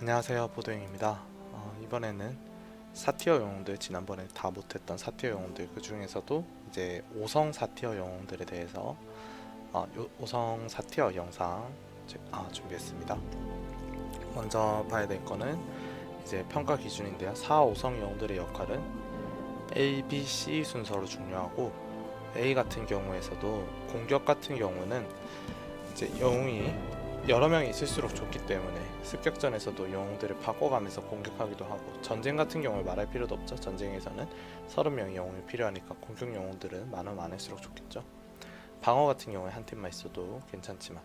안녕하세요 보도영입니다. 어, 이번에는 사티어 영웅들 지난번에 다 못했던 사티어 영웅들 그 중에서도 이제 5성 사티어 영웅들에 대해서 어, 요, 5성 사티어 영상 제- 아, 준비했습니다. 먼저 봐야 될 거는 이제 평가 기준인데요. 4, 5성 영웅들의 역할은 A, B, C 순서로 중요하고 A 같은 경우에서도 공격 같은 경우는 이제 영웅이 여러 명이 있을수록 좋기 때문에 습격전에서도 영웅들을 바꿔가면서 공격하기도 하고 전쟁 같은 경우를 말할 필요도 없죠. 전쟁에서는 30명의 영웅이 필요하니까 공격 영웅들은 많으면 많을수록 좋겠죠. 방어 같은 경우에 한 팀만 있어도 괜찮지만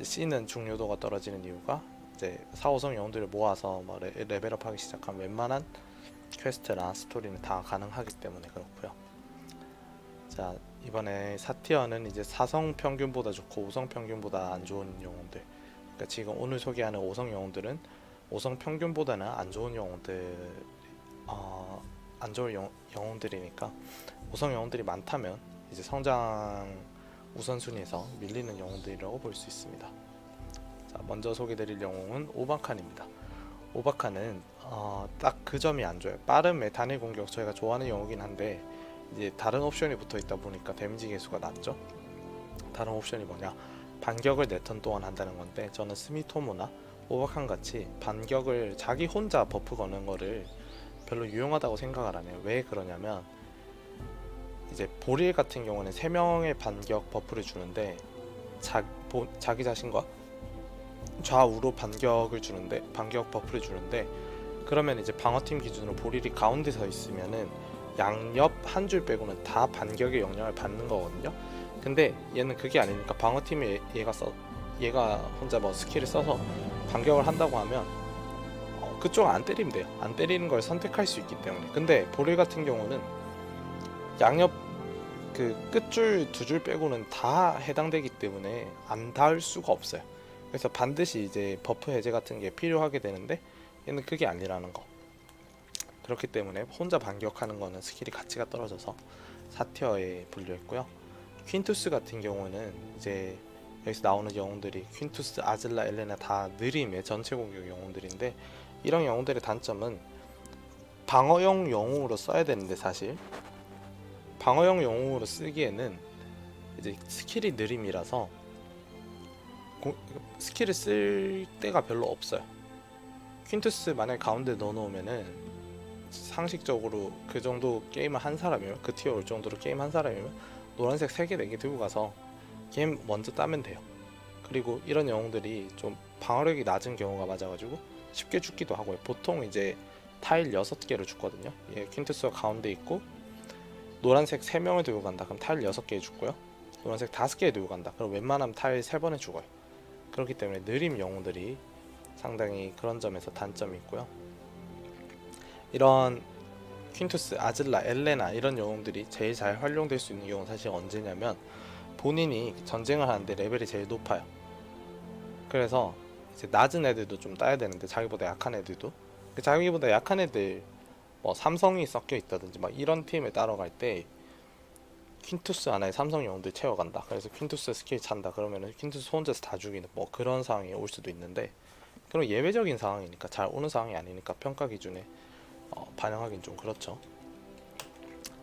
C는 중요도가 떨어지는 이유가 이제 4, 5성 영웅들을 모아서 뭐 레, 레벨업하기 시작하면 웬만한 퀘스트나 스토리는 다 가능하기 때문에 그렇고요. 자 이번에 사티어는 이제 4성 평균보다 좋고 5성 평균보다 안 좋은 영웅들. 그러니까 지금 오늘 소개하는 5성 영웅들은 5성 평균보다는 안 좋은 영웅들 어, 안 좋은 영, 영웅들이니까 5성 영웅들이 많다면 이제 성장 우선순위에서 밀리는 영웅들이라고 볼 수 있습니다. 자 먼저 소개드릴 영웅은 오바칸입니다. 오바칸은 어, 딱 그 점이 안 좋아요. 빠른 메탄일 공격 저희가 좋아하는 영웅이긴 한데 이제 다른 옵션이 붙어 있다 보니까 데미지 개수가 낮죠. 다른 옵션이 뭐냐? 반격을 네턴 동안 한다는 건데 저는 스미토모나 오버칸 같이 반격을 자기 혼자 버프 거는 거를 별로 유용하다고 생각을 안 해요. 왜 그러냐면 이제 보릴 같은 경우는 세 명의 반격 버프를 주는데 자, 보, 자기 자신과 좌우로 반격을 주는데 반격 버프를 주는데 그러면 이제 방어팀 기준으로 보릴이 가운데 서 있으면은 양옆 한 줄 빼고는 다 반격의 영향을 받는 거거든요. 근데 얘는 그게 아니니까 방어팀에 얘가 써 얘가 혼자 뭐 스킬을 써서 반격을 한다고 하면 어, 그쪽 안 때리면 돼요. 안 때리는 걸 선택할 수 있기 때문에. 근데 보릴 같은 경우는 양옆 그 끝줄 두 줄 빼고는 다 해당되기 때문에 안 닿을 수가 없어요. 그래서 반드시 이제 버프 해제 같은 게 필요하게 되는데 얘는 그게 아니라는 거. 그렇기 때문에 혼자 반격하는 거는 스킬이 가치가 떨어져서 사티어에 분류했고요. 퀸투스 같은 경우는 이제 여기서 나오는 영웅들이 퀸투스, 아즐라, 엘레나 다 느림의 전체 공격 영웅들인데 이런 영웅들의 단점은 방어용 영웅으로 써야 되는데 사실 방어용 영웅으로 쓰기에는 이제 스킬이 느림이라서 고- 스킬을 쓸 때가 별로 없어요. 퀸투스 만약에 가운데 넣어놓으면은 상식적으로 그 정도 게임을 한 사람이면 그 티어 올 정도로 게임 한 사람이면 노란색 3개 4개 들고 가서 게임 먼저 따면 돼요. 그리고 이런 영웅들이 좀 방어력이 낮은 경우가 맞아가지고 쉽게 죽기도 하고요. 보통 이제 타일 6개로 죽거든요. 얘 퀸투스가 가운데 있고 노란색 3명을 들고 간다. 그럼 타일 6개 죽고요. 노란색 5개 들고 간다. 그럼 웬만하면 타일 3번에 죽어요. 그렇기 때문에 느림 영웅들이 상당히 그런 점에서 단점이 있고요 이런 퀸투스, 아즐라, 엘레나 이런 영웅들이 제일 잘 활용될 수 있는 경우는 사실 언제냐면 본인이 전쟁을 하는데 레벨이 제일 높아요. 그래서 이제 낮은 애들도 좀 따야 되는데 자기보다 약한 애들도 그 자기보다 약한 애들 뭐 삼성이 섞여 있다든지 막 이런 팀을 따라갈 때 퀸투스 하나에 삼성 영웅들 채워간다. 그래서 퀸투스 스킬 찬다. 그러면은 퀸투스 혼자서 다 죽이는 뭐 그런 상황이 올 수도 있는데 그런 예외적인 상황이니까 잘 오는 상황이 아니니까 평가 기준에 어, 반영하긴 좀 그렇죠.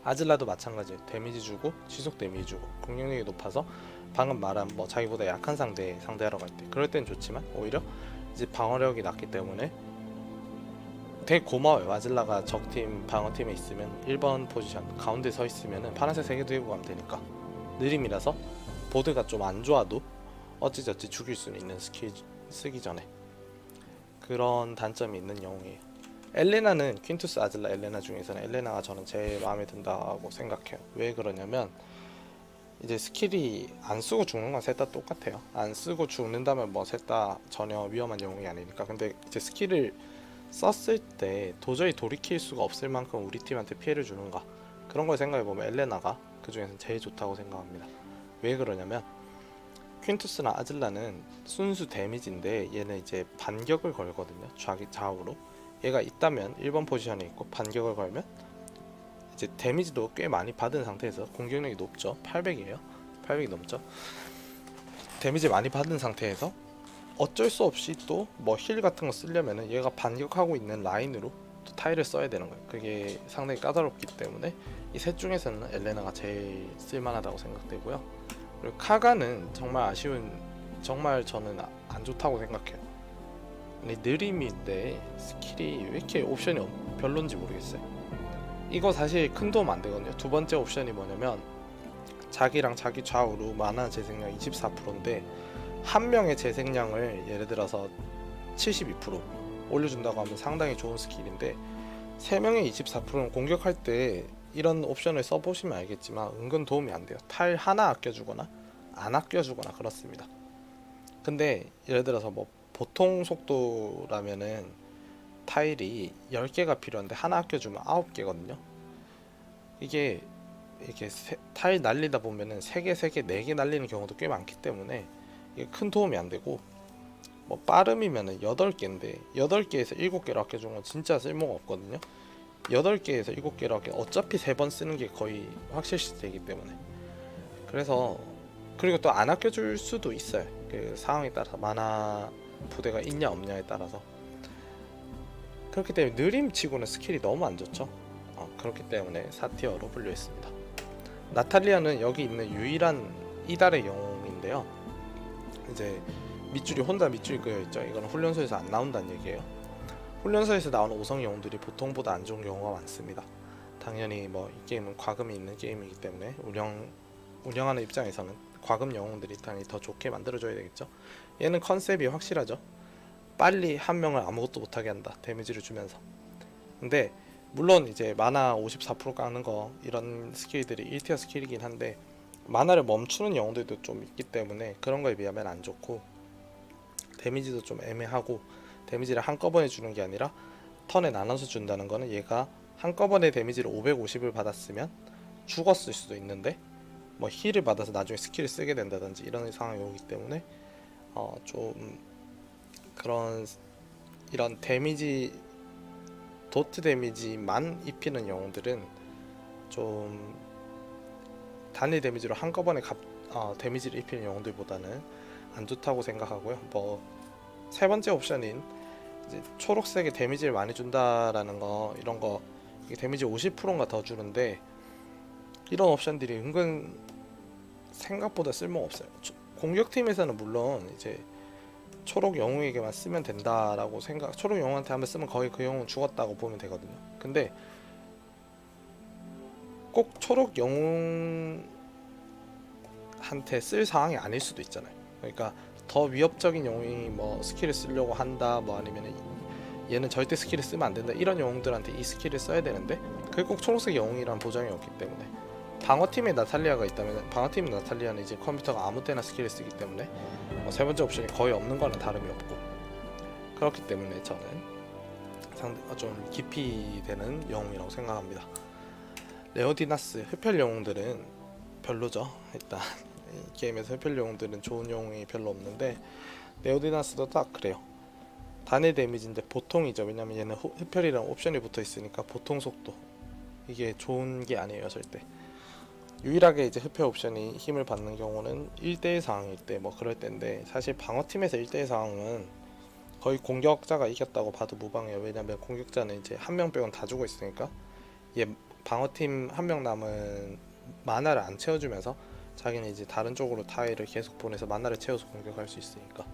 아즐라도 마찬가지 데미지 주고 지속 데미지 주고 공격력이 높아서 방금 말한 뭐 자기보다 약한 상대 상대하러 갈 때 그럴 땐 좋지만 오히려 이제 방어력이 낮기 때문에 되게 고마워요. 아즐라가 적팀 방어팀에 있으면 1번 포지션 가운데 서 있으면은 파란색 3개 들고 가면 되니까 느림이라서 보드가 좀 안 좋아도 어찌저찌 죽일 수는 있는 스킬 쓰기 전에 그런 단점이 있는 영웅이에요 엘레나는 퀸투스 아즐라 엘레나 중에서는 엘레나가 저는 제일 마음에 든다고 생각해요. 왜 그러냐면 이제 스킬이 안 쓰고 죽는 건 셋 다 똑같아요. 안 쓰고 죽는다면 뭐 셋 다 전혀 위험한 영웅이 아니니까. 근데 이제 스킬을 썼을 때 도저히 돌이킬 수가 없을 만큼 우리 팀한테 피해를 주는가 그런 걸 생각해 보면 엘레나가 그 중에서 제일 좋다고 생각합니다. 왜 그러냐면 퀸투스나 아즐라는 순수 데미지인데 얘는 이제 반격을 걸거든요. 좌기 좌우로. 얘가 있다면 1번 포지션에 있고 반격을 걸면 이제 데미지도 꽤 많이 받은 상태에서 공격력이 높죠. 800이에요. 800이 넘죠. 데미지 많이 받은 상태에서 어쩔 수 없이 또 뭐 힐 같은 거 쓰려면은 얘가 반격하고 있는 라인으로 또 타일을 써야 되는 거예요. 그게 상당히 까다롭기 때문에 이 셋 중에서는 엘레나가 제일 쓸만하다고 생각되고요. 그리고 카가는 정말 아쉬운 정말 저는 아- 안 좋다고 생각해요. 아니 느림인데 스킬이 왜 이렇게 옵션이 없- 별론지 모르겠어요. 이거 사실 큰 도움 안 되거든요. 두 번째 옵션이 뭐냐면 자기랑 자기 좌우로 만화 재생량 24%인데 한 명의 재생량을 예를 들어서 72% 올려준다고 하면 상당히 좋은 스킬인데 세 명의 24%는 공격할 때 이런 옵션을 써보시면 알겠지만 은근 도움이 안 돼요. 탈 하나 아껴주거나 안 아껴주거나 그렇습니다. 근데 예를 들어서 뭐 보통 속도라면은 타일이 10개가 필요한데 하나 아껴주면 9개거든요. 이게 이렇게 세- 타일 날리다 보면은 3개, 3개, 4개 날리는 경우도 꽤 많기 때문에 이게 큰 도움이 안 되고 뭐 빠름이면은 8개인데 8개에서 7개로 아껴주는 건 진짜 쓸모가 없거든요. 8개에서 7개로 아껴 어차피 3번 쓰는 게 거의 확실시 되기 때문에 그래서 그리고 또 안 아껴줄 수도 있어요. 그 상황에 따라서 만화 부대가 있냐 없냐에 따라서 그렇기 때문에 느림치고는 스킬이 너무 안 좋죠. 어, 그렇기 때문에 사티어로 분류했습니다. 나탈리아는 여기 있는 유일한 이달의 영웅인데요. 이제 밑줄이 혼자 밑줄이 그려 있죠. 이거는 훈련소에서 안 나온다는 얘기예요. 훈련소에서 나오는 오성 영웅들이 보통보다 안 좋은 경우가 많습니다. 당연히 뭐 이 게임은 과금이 있는 게임이기 때문에 운영 운영하는 입장에서는 과금 영웅들이 당연히 더 좋게 만들어줘야 되겠죠. 얘는 컨셉이 확실하죠. 빨리 한 명을 아무것도 못하게 한다. 데미지를 주면서. 근데 물론 이제 마나 54% 깎는 거 이런 스킬들이 1티어 스킬이긴 한데 마나를 멈추는 영웅들도 좀 있기 때문에 그런 거에 비하면 안 좋고 데미지도 좀 애매하고 데미지를 한꺼번에 주는 게 아니라 턴에 나눠서 준다는 거는 얘가 한꺼번에 데미지를 550을 받았으면 죽었을 수도 있는데 뭐 힐을 받아서 나중에 스킬을 쓰게 된다든지 이런 상황이 오기 때문에 어 좀 그런 이런 데미지 도트 데미지만 입히는 영웅들은 좀 단일 데미지로 한꺼번에 값, 어, 데미지를 입히는 영웅들보다는 안 좋다고 생각하고요. 뭐 세 번째 옵션인 초록색에 데미지를 많이 준다라는 거 이런 거 데미지 50%인가 더 주는데 이런 옵션들이 은근 생각보다 쓸모가 없어요. 초- 공격팀에서는 물론 이제 초록 영웅에게만 쓰면 된다라고 생각 초록 영웅한테 한번 쓰면 거의 그 영웅은 죽었다고 보면 되거든요. 근데 꼭 초록 영웅한테 쓸 상황이 아닐 수도 있잖아요. 그러니까 더 위협적인 영웅이 뭐 스킬을 쓰려고 한다 뭐 아니면 얘는 절대 스킬을 쓰면 안 된다 이런 영웅들한테 이 스킬을 써야 되는데 그게 꼭 초록색 영웅이란 보장이 없기 때문에 방어팀에 나탈리아가 있다면 방어팀 나탈리아는 이제 컴퓨터가 아무 때나 스킬을 쓰기 때문에 어, 세 번째 옵션이 거의 없는 거는 다름이 없고 그렇기 때문에 저는 상대 어, 좀 깊이 되는 영웅이라고 생각합니다. 레오디나스 흡혈 영웅들은 별로죠. 일단 이 게임에서 흡혈 영웅들은 좋은 영웅이 별로 없는데 레오디나스도 딱 그래요. 단일 데미지인데 보통이죠. 왜냐면 얘는 호- 흡혈이랑 옵션이 붙어 있으니까 보통 속도 이게 좋은 게 아니에요 절대. 유일하게 이제 흡혈 옵션이 힘을 받는 경우는 1대1 상황일 때 뭐 그럴 때인데 사실 방어팀에서 1대1 상황은 거의 공격자가 이겼다고 봐도 무방해요. 왜냐면 공격자는 이제 한 명 빼곤 다 죽어 있으니까 얘 방어팀 한 명 남은 만화를 안 채워주면서 자기는 이제 다른 쪽으로 타일을 계속 보내서 만화를 채워서 공격할 수 있으니까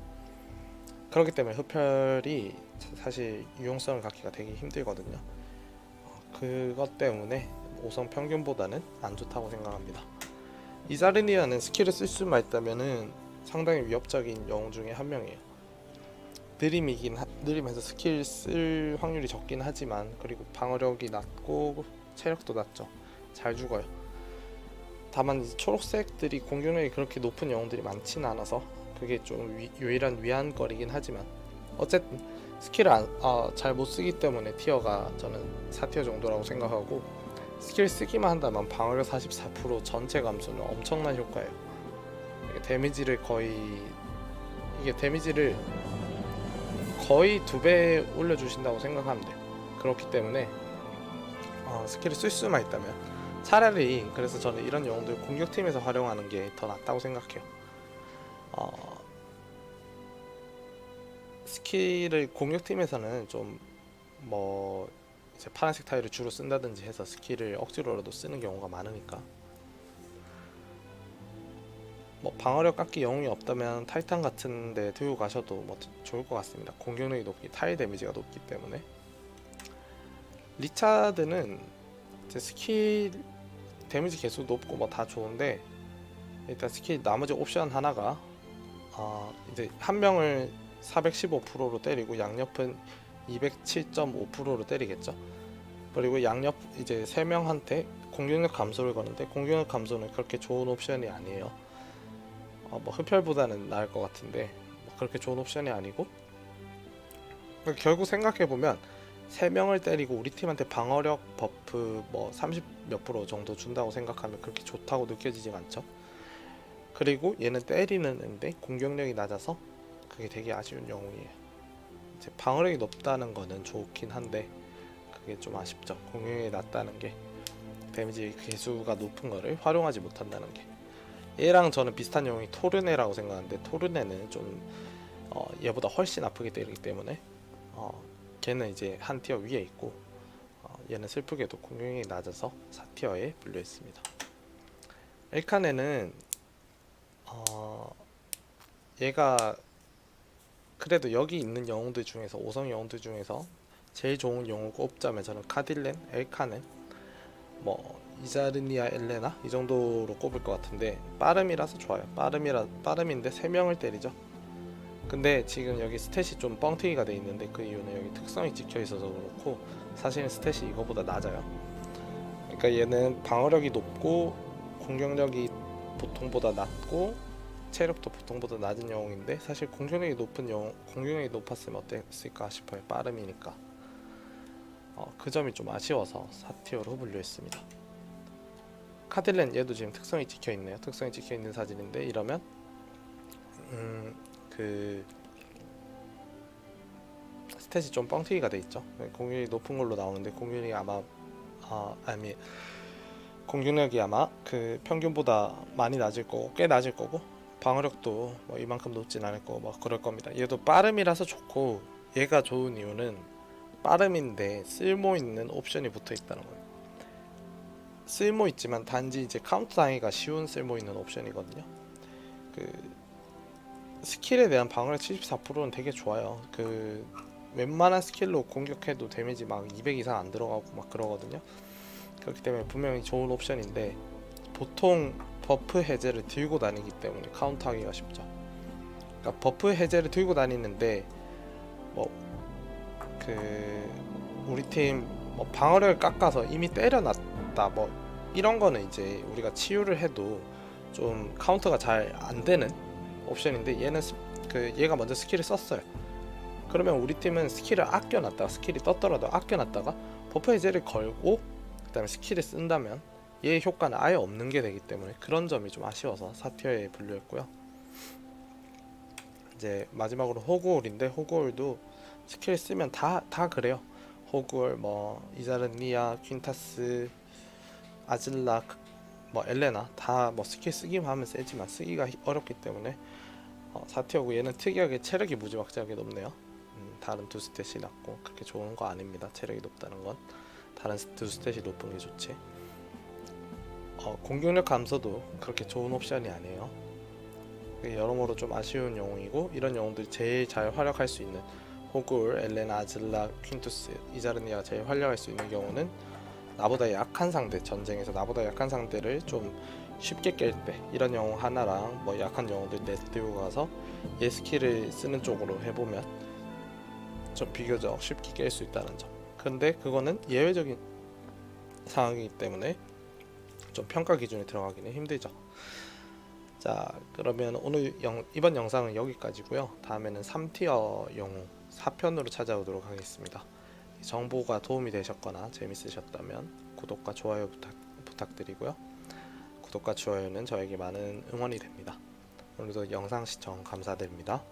그렇기 때문에 흡혈이 사- 사실 유용성을 갖기가 되게 힘들거든요. 어, 그것 때문에 5성 평균보다는 안 좋다고 생각합니다. 이자르니아는 스킬을 쓸 수만 있다면은 상당히 위협적인 영웅 중에 한 명이에요. 느림이긴 하, 느림에서 스킬 쓸 확률이 적긴 하지만 그리고 방어력이 낮고 체력도 낮죠. 잘 죽어요. 다만 초록색들이 공격력이 그렇게 높은 영웅들이 많지는 않아서 그게 좀 위- 유일한 위안거리긴 하지만 어쨌든 스킬을 아, 잘못 쓰기 때문에 티어가 저는 4티어 정도라고 생각하고 스킬 쓰기만 한다면 방어력 44% 전체 감소는 엄청난 효과예요. 데미지를 거의 이게 데미지를 거의 두 배 올려주신다고 생각하면 돼요. 그렇기 때문에 어, 스킬을 쓸 수만 있다면 차라리 그래서 저는 이런 영웅들 공격팀에서 활용하는 게 더 낫다고 생각해요. 어, 스킬을 공격팀에서는 좀 뭐 이제 파란색 타일을 주로 쓴다든지 해서 스킬을 억지로라도 쓰는 경우가 많으니까 뭐 방어력 깎기 영웅이 없다면 타이탄 같은 데 들고 가셔도 뭐 좋을 것 같습니다. 공격력이 높기, 타일 데미지가 높기 때문에 리차드는 이제 스킬 데미지 개수 높고 뭐 다 좋은데 일단 스킬 나머지 옵션 하나가 아 이제 한 명을 415%로 때리고 양옆은 207.5%로 때리겠죠. 그리고 양옆 이제 세 명한테 공격력 감소를 거는데 공격력 감소는 그렇게 좋은 옵션이 아니에요. 어, 뭐 흡혈보다는 나을 것 같은데 뭐 그렇게 좋은 옵션이 아니고 그러니까 결국 생각해 보면 세 명을 때리고 우리 팀한테 방어력 버프 뭐 30 몇 프로 정도 준다고 생각하면 그렇게 좋다고 느껴지진 않죠. 그리고 얘는 때리는데 공격력이 낮아서 그게 되게 아쉬운 영웅이에요. 이제 방어력이 높다는 거는 좋긴 한데 그게 좀 아쉽죠. 공격력이 낮다는 게 데미지 개수가 높은 거를 활용하지 못한다는 게 얘랑 저는 비슷한 영웅이 토르네라고 생각하는데 토르네는 좀 어, 얘보다 훨씬 아프게 때리기 때문에 어, 걔는 이제 한 티어 위에 있고 어, 얘는 슬프게도 공격력이 낮아서 4티어에 분류했습니다. 엘카네는 어, 얘가 그래도 여기 있는 영웅들 중에서 5성 영웅들 중에서 제일 좋은 영웅 꼽자면 저는 카딜렌, 엘카넨, 뭐 이자르니아, 엘레나 이 정도로 꼽을 것 같은데 빠름이라서 좋아요. 빠름이라 빠름인데 3명을 때리죠. 근데 지금 여기 스탯이 좀 뻥튀기가 돼 있는데 그 이유는 여기 특성이 찍혀 있어서 그렇고 사실은 스탯이 이거보다 낮아요. 그러니까 얘는 방어력이 높고 공격력이 보통보다 낮고 체력도 보통보다 낮은 영웅인데 사실 공격력이 높은 영웅 공격력이 높았으면 어땠을까 싶어요. 빠름이니까. 어, 그 점이 좀 아쉬워서 4티어로 분류했습니다. 카딜렌 얘도 지금 특성이 찍혀 있네요. 특성이 찍혀 있는 사진인데 이러면 음 그 스탯이 좀 뻥튀기가 돼 있죠. 공격력이 높은 걸로 나오는데 공격력이 아마 아 아니 공격력이 아마 그 평균보다 많이 낮을 거고 꽤 낮을 거고 방어력도 뭐 이만큼 높진 않을 거고 막 그럴 겁니다. 얘도 빠름이라서 좋고 얘가 좋은 이유는 빠름인데 쓸모 있는 옵션이 붙어 있다는 거예요. 쓸모 있지만 단지 이제 카운트 당하기가 쉬운 쓸모 있는 옵션이거든요. 그 스킬에 대한 방어력 74%는 되게 좋아요. 그 웬만한 스킬로 공격해도 데미지 막 200 이상 안 들어가고 막 그러거든요. 그렇기 때문에 분명히 좋은 옵션인데 보통 버프 해제를 들고 다니기 때문에 카운트하기가 쉽죠. 그러니까 버프 해제를 들고 다니는데 뭐 그 우리 팀 뭐 방어력을 깎아서 이미 때려놨다 뭐 이런 거는 이제 우리가 치유를 해도 좀 카운터가 잘 안 되는 옵션인데 얘는 스, 그 얘가 먼저 스킬을 썼어요. 그러면 우리 팀은 스킬을 아껴놨다가 스킬이 떴더라도 아껴놨다가 버프 해제를 걸고 그다음에 스킬을 쓴다면 얘의 효과는 아예 없는 게 되기 때문에 그런 점이 좀 아쉬워서 4티어에 분류했고요. 이제 마지막으로 호구올인데 호구올도 스킬 쓰면 다 다 그래요. 호구올 뭐 이자르니아, 퀸타스, 아질라, 뭐 엘레나 다 뭐 스킬 쓰기만 하면 세지만 쓰기가 히- 어렵기 때문에 어, 4티어고 얘는 특이하게 체력이 무지막지하게 높네요. 음, 다른 두 스탯이 낮고 그렇게 좋은 거 아닙니다. 체력이 높다는 건 다른 스- 두 스탯이 높은 게 좋지. 어, 공격력 감소도 그렇게 좋은 옵션이 아니에요. 여러모로 좀 아쉬운 영웅이고 이런 영웅들이 제일 잘 활약할 수 있는 호굴, 엘레나, 아즐라, 퀸투스, 이 자르니아가 제일 활약할 수 있는 경우는 나보다 약한 상대 전쟁에서 나보다 약한 상대를 좀 쉽게 깰 때 이런 영웅 하나랑 뭐 약한 영웅들 넷 들고 가서 얘 스킬을 쓰는 쪽으로 해보면 좀 비교적 쉽게 깰 수 있다는 점. 근데 그거는 예외적인 상황이기 때문에 좀 평가 기준에 들어가기는 힘들죠. 자, 그러면 오늘 영, 이번 영상은 여기까지고요. 다음에는 3티어 영웅 4편으로 찾아오도록 하겠습니다. 정보가 도움이 되셨거나 재밌으셨다면 구독과 좋아요 부탁, 부탁드리고요. 구독과 좋아요는 저에게 많은 응원이 됩니다. 오늘도 영상 시청 감사드립니다.